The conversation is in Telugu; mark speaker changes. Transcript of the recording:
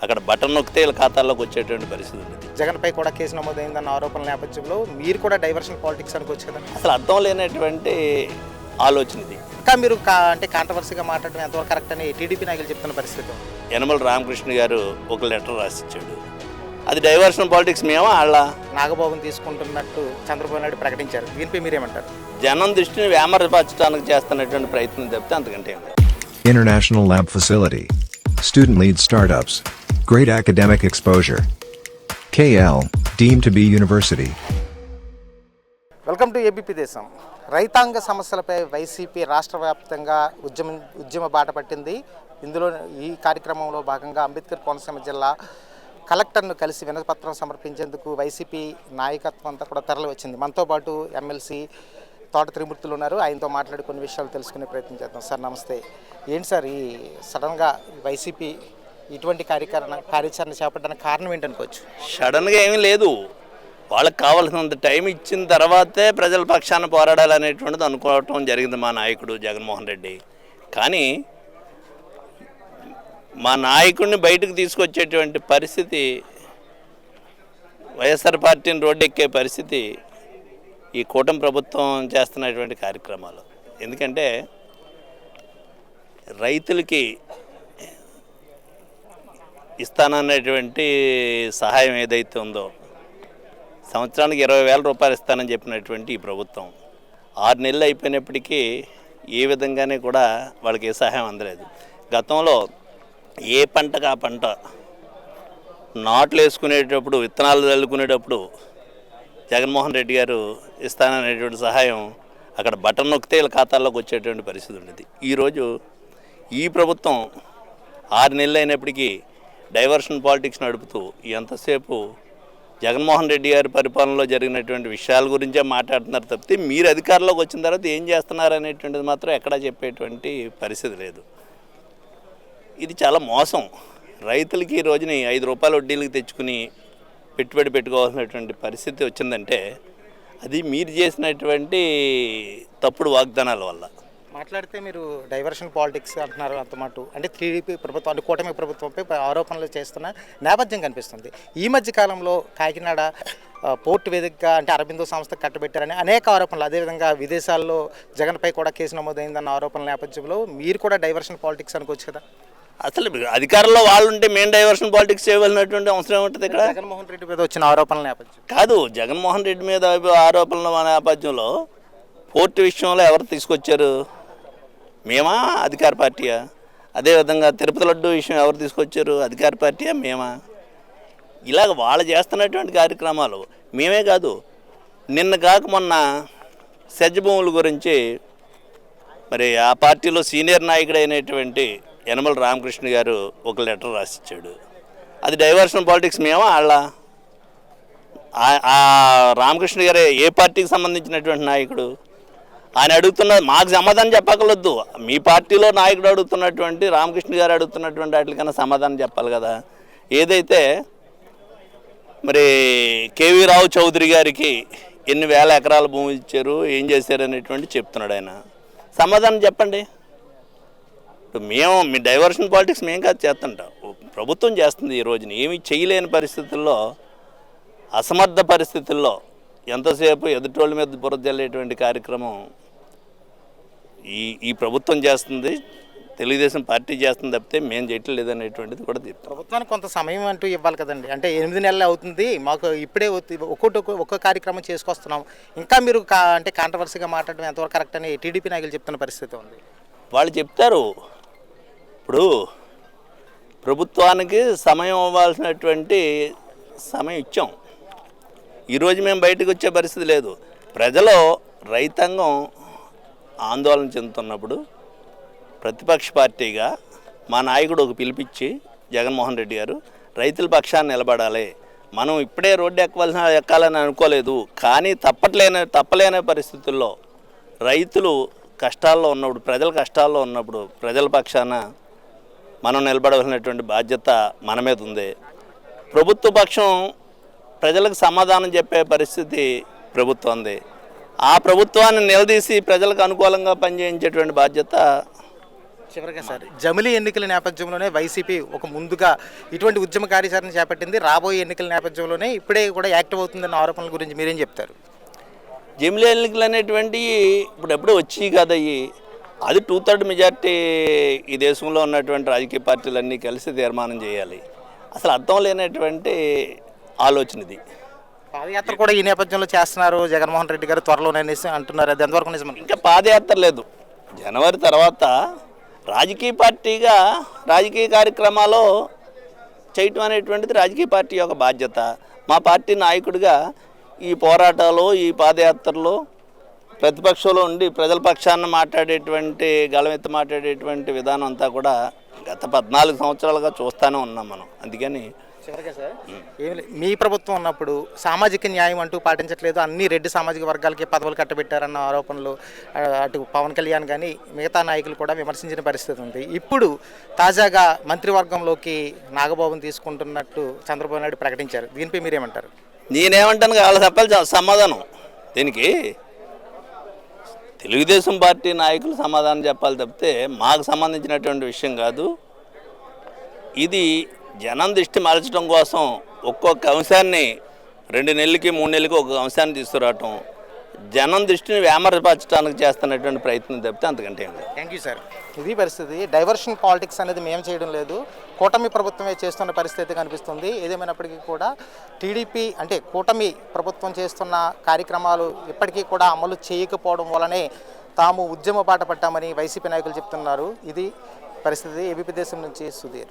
Speaker 1: అక్కడ బటన్ నొక్కితే వీళ్ళ ఖాతాల్లోకి వచ్చేటువంటి పరిస్థితి ఉంది
Speaker 2: జగన్పై కూడా కేసు నమోదైందన్న ఆరోపణల నేపథ్యంలో మీరు కూడా డైవర్షన్ పాలిటిక్స్ అనుకోవచ్చు కదా
Speaker 1: అసలు అర్థం లేనటువంటి ఆలోచన ఇది
Speaker 2: ఇంకా మీరు కా- అంటే కాంట్రవర్సీగా మాట్లాడడం ఎంతవరకు కరెక్ట్ అని టీడీపీ నాయకులు చెప్తున్న పరిస్థితి ఉంది.
Speaker 1: యనమల రామకృష్ణ గారు ఒక లెటర్ రాసిచ్చాడు అది డైవర్షన్ పాలిటిక్స్ మేమా వాళ్ళ
Speaker 2: నాగబాబుని తీసుకుంటున్నట్టు చంద్రబాబు నాయుడు ప్రకటించారు దీనిపై మీరేమంటారు
Speaker 1: జనం దృష్టిని వ్యామరపరచడానికి చేస్తున్నటువంటి ప్రయత్నం తప్పితే అంతకంటే.
Speaker 3: International Lab Facility. Student lead startups. Great academic exposure. KL, deemed to be university.
Speaker 2: Welcome to ABP Desam రైతాంగ సమస్యలపై వైసీపీ రాష్ట్ర వ్యాప్తంగా ఉద్యమం ఉద్యమ బాట పట్టింది ఇందులో ఈ కార్యక్రమంలో భాగంగా అంబేద్కర్ కోనసీమ జిల్లా కలెక్టర్ను కలిసి వినపత్రం సమర్పించేందుకు వైసీపీ నాయకత్వం అంతా కూడా తరలి వచ్చింది. మనతో పాటు ఎమ్మెల్సీ తోట త్రిమూర్తులు ఉన్నారు. ఆయనతో మాట్లాడి కొన్ని విషయాలు తెలుసుకునే ప్రయత్నం చేద్దాం. సార్ నమస్తే. ఏంటి సార్ ఈ సడన్గా వైసీపీ ఇటువంటి కార్యకరణ కార్యాచరణ చేపట్టడానికి కారణం ఏంటనుకోవచ్చు
Speaker 1: సడన్గా ఏమీ లేదు. వాళ్ళకి కావాల్సినంత టైం ఇచ్చిన తర్వాతే ప్రజల పక్షాన పోరాడాలనేటువంటిది అనుకోవటం జరిగింది మా నాయకుడు జగన్మోహన్ రెడ్డి. కానీ మా నాయకుడిని బయటకు తీసుకొచ్చేటువంటి పరిస్థితి వైఎస్ఆర్ పార్టీని రోడ్డెక్కే పరిస్థితి ఈ కూటమి ప్రభుత్వం చేస్తున్నటువంటి కార్యక్రమాలు. ఎందుకంటే రైతులకి ఇస్తాననేటువంటి సహాయం ఏదైతే ఉందో సంవత్సరానికి ఇరవై వేల రూపాయలు ఇస్తానని చెప్పినటువంటి ఈ ప్రభుత్వం ఆరు నెలలు అయిపోయినప్పటికీ ఏ విధంగానే కూడా వాళ్ళకి ఏ సహాయం అందలేదు. గతంలో ఏ పంటకు ఆ పంట నాట్లు వేసుకునేటప్పుడు విత్తనాలు చల్లుకునేటప్పుడు జగన్మోహన్ రెడ్డి గారు ఇస్తాననేటువంటి సహాయం అక్కడ బటన్ నొక్కితే వీళ్ళ ఖాతాల్లోకి వచ్చేటువంటి పరిస్థితి ఉండేది. ఈరోజు ఈ ప్రభుత్వం ఆరు నెలలు అయినప్పటికీ డైవర్షన్ పాలిటిక్స్ నడుపుతూ ఎంతసేపు జగన్మోహన్ రెడ్డి గారి పరిపాలనలో జరిగినటువంటి విషయాల గురించే మాట్లాడుతున్నారు తప్పితే మీరు అధికారంలోకి వచ్చిన తర్వాత ఏం చేస్తున్నారు అనేటువంటిది మాత్రం ఎక్కడా చెప్పేటువంటి పరిస్థితి లేదు. ఇది చాలా మోసం. రైతులకి ఈ రోజుని ఐదు రూపాయల వడ్డీలకు తెచ్చుకుని పెట్టుబడి పెట్టుకోవాల్సినటువంటి పరిస్థితి వచ్చిందంటే అది మీరు చేసినటువంటి తప్పుడు వాగ్దానాల వల్ల.
Speaker 2: మాట్లాడితే మీరు డైవర్షన్ పాలిటిక్స్ అంటున్నారు అంత మాట. అంటే టీడీపీ ప్రభుత్వం అంటే కూటమి ప్రభుత్వంపై ఆరోపణలు చేస్తున్న నేపథ్యం కనిపిస్తుంది. ఈ మధ్య కాలంలో కాకినాడ పోర్టు వేదికగా అంటే అరబిందో సంస్థ కట్టబెట్టారని అనేక ఆరోపణలు. అదేవిధంగా విదేశాల్లో జగన్పై కూడా కేసు నమోదైందన్న ఆరోపణల నేపథ్యంలో మీరు కూడా డైవర్షన్ పాలిటిక్స్ అనుకోవచ్చు కదా?
Speaker 1: అసలు అధికారంలో వాళ్ళు ఉంటే మెయిన్ డైవర్షన్ పాలిటిక్స్ చేయవలసినటువంటి అవసరం ఉంటుంది ఇక్కడ?
Speaker 2: జగన్మోహన్ రెడ్డి మీద వచ్చిన ఆరోపణల నేపథ్యం.
Speaker 1: కాదు జగన్మోహన్ రెడ్డి మీద ఆరోపణల నేపథ్యంలో పోర్టు విషయంలో ఎవరు తీసుకొచ్చారు? మేమా? అధికార పార్టీయా? అదేవిధంగా తిరుపతి లడ్డు విషయం ఎవరు తీసుకొచ్చారు? అధికార పార్టీయా? మేమా? ఇలాగ వాళ్ళు చేస్తున్నటువంటి కార్యక్రమాలు మేమే కాదు. నిన్న కాక మొన్న సెజ్జ భూముల గురించి మరి ఆ పార్టీలో సీనియర్ నాయకుడు అయినటువంటి యనమల రామకృష్ణ గారు ఒక లెటర్ రాసిచ్చాడు. అది డైవర్షన్ పాలిటిక్స్ మేమా వాళ్ళ ఆ రామకృష్ణ గారే ఏ పార్టీకి సంబంధించినటువంటి నాయకుడు? ఆయన అడుగుతున్న మాకు సమాధానం చెప్పకలొద్దు మీ పార్టీలో నాయకుడు అడుగుతున్నటువంటి రామకృష్ణ గారు అడుగుతున్నటువంటి వాటికన్నా సమాధానం చెప్పాలి కదా. ఏదైతే మరి కేవీ రావు చౌదరి గారికి ఎన్ని వేల ఎకరాల భూమి ఇచ్చారు ఏం చేశారు అనేటువంటి చెప్తున్నాడు ఆయన. సమాధానం చెప్పండి. ఇప్పుడు మేము మీ డైవర్షన్ పాలిటిక్స్ మేము కాదు చేస్తుంటాం. ప్రభుత్వం చేస్తుంది ఈ రోజున. ఏమి చేయలేని పరిస్థితుల్లో అసమర్థ పరిస్థితుల్లో ఎంతసేపు ఎదుటోళ్ళ మీద బురద జల్లేటువంటి కార్యక్రమం ఈ ఈ ప్రభుత్వం చేస్తుంది తెలుగుదేశం పార్టీ చేస్తుంది తప్పితే మేము చేయట్లేదు అనేటువంటిది కూడా చెప్తాం
Speaker 2: ప్రభుత్వానికి కొంత సమయం అంటూ ఇవ్వాలి కదండి. అంటే ఎనిమిది నెలలు అవుతుంది మాకు ఇప్పుడే ఒక్కొక్కటి ఒక్కొక్క- ఒక్కొక్క కార్యక్రమం చేసుకొస్తున్నాం. ఇంకా మీరు కా అంటే కాంట్రవర్సీగా మాట్లాడడం ఎంతవరకు కరెక్ట్ అని టీడీపీ నాయకులు చెప్తున్న పరిస్థితి ఉంది.
Speaker 1: వాళ్ళు చెప్తారు ఇప్పుడు ప్రభుత్వానికి సమయం ఇవ్వాల్సినటువంటి సమయం ఇచ్చాం. ఈరోజు మేము బయటకు వచ్చే పరిస్థితి లేదు. ప్రజలు రైతాంగం ఆందోళన చెందుతున్నప్పుడు ప్రతిపక్ష పార్టీగా మా నాయకుడు ఒక పిలిపించి జగన్మోహన్ రెడ్డి గారు రైతుల పక్షాన్ని నిలబడాలి. మనం ఇప్పుడే రోడ్డు ఎక్కవలసిన ఎక్కాలని అనుకోలేదు. కానీ తప్పట్లేని తప్పలేని పరిస్థితుల్లో రైతులు కష్టాల్లో ఉన్నప్పుడు ప్రజల కష్టాల్లో ఉన్నప్పుడు ప్రజల పక్షాన మనం నిలబడవలసినటువంటి బాధ్యత మన మీద ఉంది. ప్రభుత్వ పక్షం ప్రజలకు సమాధానం చెప్పే పరిస్థితి ప్రభుత్వం ఉంది ఆ ప్రభుత్వాన్ని నిలదీసి ప్రజలకు అనుకూలంగా పనిచేయించేటువంటి బాధ్యత
Speaker 2: చివరిగా సార్ జమిలీ ఎన్నికల నేపథ్యంలోనే వైసీపీ ఒక ముందుగా ఇటువంటి ఉద్యమ కార్యాచరణ చేపట్టింది. రాబోయే ఎన్నికల నేపథ్యంలోనే ఇప్పుడే కూడా యాక్టివ్ అవుతుందన్న ఆరోపణల గురించి మీరేం చెప్తారు?
Speaker 1: జమిలీ ఎన్నికలు అనేటువంటివి ఇప్పుడు ఎప్పుడో వచ్చి కదా అయ్యి. అది టూ థర్డ్ మెజార్టీ ఈ దేశంలో ఉన్నటువంటి రాజకీయ పార్టీలన్నీ కలిసి తీర్మానం చేయాలి. అసలు అర్థం లేనటువంటి ఆలోచన ఇది.
Speaker 2: పాదయాత్ర కూడా ఈ నేపథ్యంలో చేస్తున్నారు. జగన్మోహన్ రెడ్డి గారు త్వరలోనే అనేసి అంటున్నారు. అది ఎంతవరకు నిజం
Speaker 1: ఇంకా పాదయాత్ర లేదు. జనవరి తర్వాత రాజకీయ పార్టీగా రాజకీయ కార్యక్రమాలు చేయటం అనేటువంటిది రాజకీయ పార్టీ యొక్క బాధ్యత. మా పార్టీ నాయకుడిగా ఈ పోరాటాలు ఈ పాదయాత్రలు ప్రతిపక్షంలో ఉండి ప్రజల పక్షాన మాట్లాడేటువంటి గళమెత్తి మాట్లాడేటువంటి విధానం అంతా కూడా గత పద్నాలుగు సంవత్సరాలుగా చూస్తూనే ఉన్నాం మనం. అందుకని
Speaker 2: మీ ప్రభుత్వం ఉన్నప్పుడు సామాజిక న్యాయం అంటూ పాటించట్లేదు అన్ని రెడ్డి సామాజిక వర్గాలకి పదవులు కట్టబెట్టారన్న ఆరోపణలు అటు పవన్ కళ్యాణ్ కానీ మిగతా నాయకులు కూడా విమర్శించిన పరిస్థితి ఉంది. ఇప్పుడు తాజాగా మంత్రివర్గంలోకి నాగబాబుని తీసుకుంటున్నట్టు చంద్రబాబు నాయుడు ప్రకటించారు. దీనిపై మీరేమంటారు?
Speaker 1: నేనేమంటాను వాళ్ళు చెప్పాలి సమాధానం. దీనికి తెలుగుదేశం పార్టీ నాయకులు సమాధానం చెప్పాలి తప్పితే మాకు సంబంధించినటువంటి విషయం కాదు. ఇది జనం దృష్టి మరచడం కోసం ఒక్కొక్క అంశాన్ని రెండు నెలలకి మూడు నెలలకి ఒక్కొక్క అంశాన్ని తీసుకురావటం. జనం దృష్టిని వ్యామరపరచడానికి చేస్తున్నటువంటి ప్రయత్నం తప్పితే అంతకంటే ఏం లేదు.
Speaker 2: Thank you sir. ఇది పరిస్థితి. డైవర్షన్ పాలిటిక్స్ అనేది మేము చేయడం లేదు. కూటమి ప్రభుత్వమే చేస్తున్న పరిస్థితి కనిపిస్తుంది. ఏదేమైనప్పటికీ కూడా టీడీపీ అంటే కూటమి ప్రభుత్వం చేస్తున్న కార్యక్రమాలు ఇప్పటికీ కూడా అమలు చేయకపోవడం వలనే తాము ఉద్యమ బాట పట్టామని వైసీపీ నాయకులు చెప్తున్నారు. ఇది పరిస్థితి. ఏబీపీ దేశం నుంచి సుధీర్.